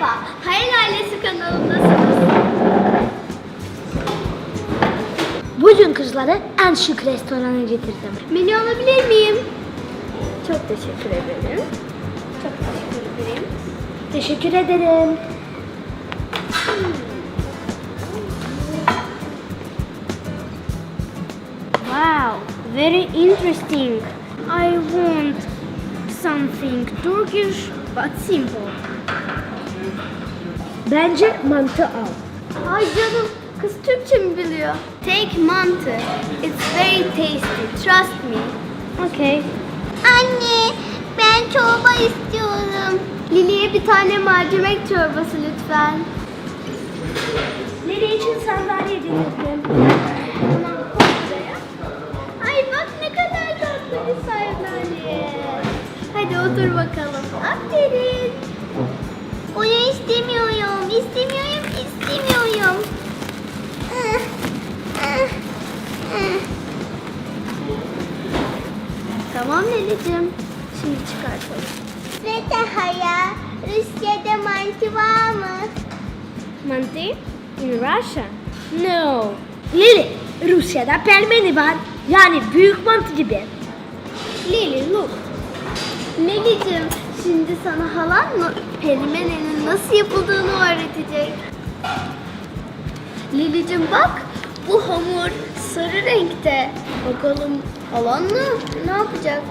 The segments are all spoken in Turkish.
Merhaba, Hayal Ailesi kanalındasınız. Bugün kızları en şık restorana getirdim. Menü alabilir miyim? Çok teşekkür ederim. Çok teşekkür ederim. Teşekkür ederim. Wow, very interesting. I want something Turkish but simple. Bence mantı al. Ay canım, kız Türkçe mi biliyor? Take mantı. It's very tasty, trust me. Okay. Anne, ben çorba istiyorum. Lili'ye bir tane mercimek çorbası lütfen. Nereye için sandalye getirdim? Ay bak ne kadar tatlı bir sandalye. Hadi otur bakalım. Aferin. Oyun istemiyorum, istemiyorum, istemiyorum. Tamam Leli'cim. Şimdi çıkartalım. Ne daha Rusya'da mantı var mı? Mantı? In Russia? No. Lili, Rusya'da pelmeni var. Yani büyük mantı gibi. Lili look. Lili'cim şimdi sana halan mı pelimenenin nasıl yapıldığını öğretecek. Lili'cim bak bu hamur sarı renkte. Bakalım halan mı ne yapacak?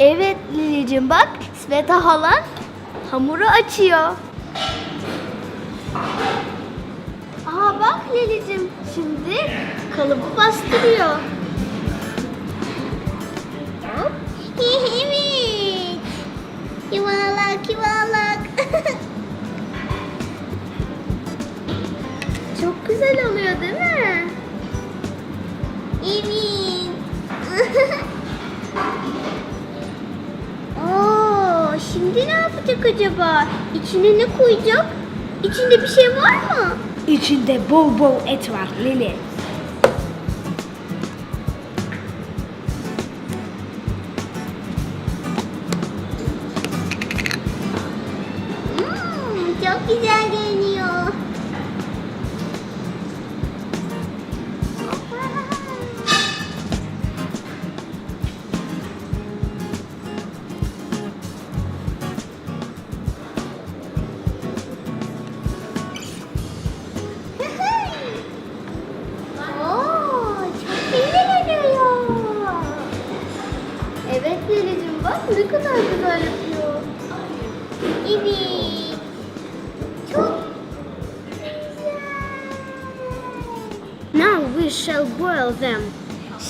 Evet Lili'cim bak, Sveta halan hamuru açıyor. Aha bak Lili'cim, şimdi kalıbı bastırıyor. Evet. Yuvarlak, yuvarlak. Çok güzel oluyor değil mi? Evet. şimdi ne yapacak acaba? İçine ne koyacak? İçinde bir şey var mı? İçinde bol bol et var Lili. Hmm, çok güzel ne kadar güzel yapıyor. Evet. Çok güzel. Now we shall boil them.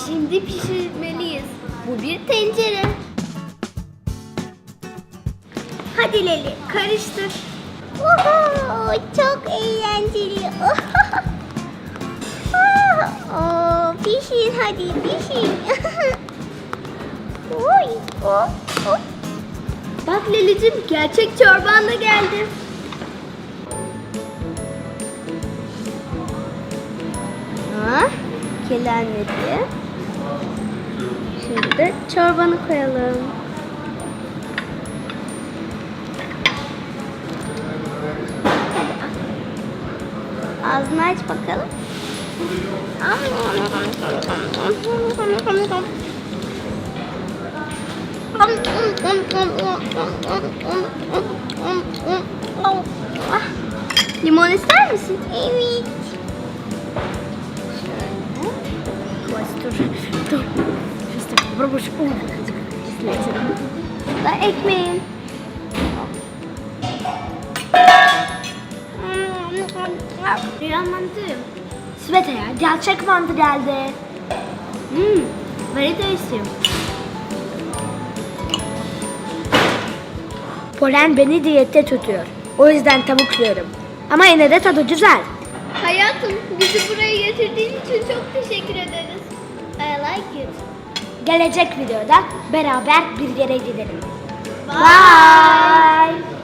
Şimdi pişirmeliyiz. Bu bir tencere. Hadi Leli karıştır. Oho, çok eğlenceli. Oo, pişir hadi pişir. Oy, oh, oh. Bak Lelicim gerçek çorban da geldi. Ha, kirlenmedi. Şimdi de çorbanı koyalım. Ağzını aç bakalım. Limon ister misin? Evet. Şöyle. Da ekmeğin. Rüyan mantı. Sveta ya, gerçek mantı geldi. Hmm, very tasty. Polen beni diyette tutuyor. O yüzden tavuk yiyorum. Ama yine de tadı güzel. Hayatım bizi buraya getirdiğin için çok teşekkür ederiz. I like it. Gelecek videoda beraber bir yere gidelim. Bye. Bye.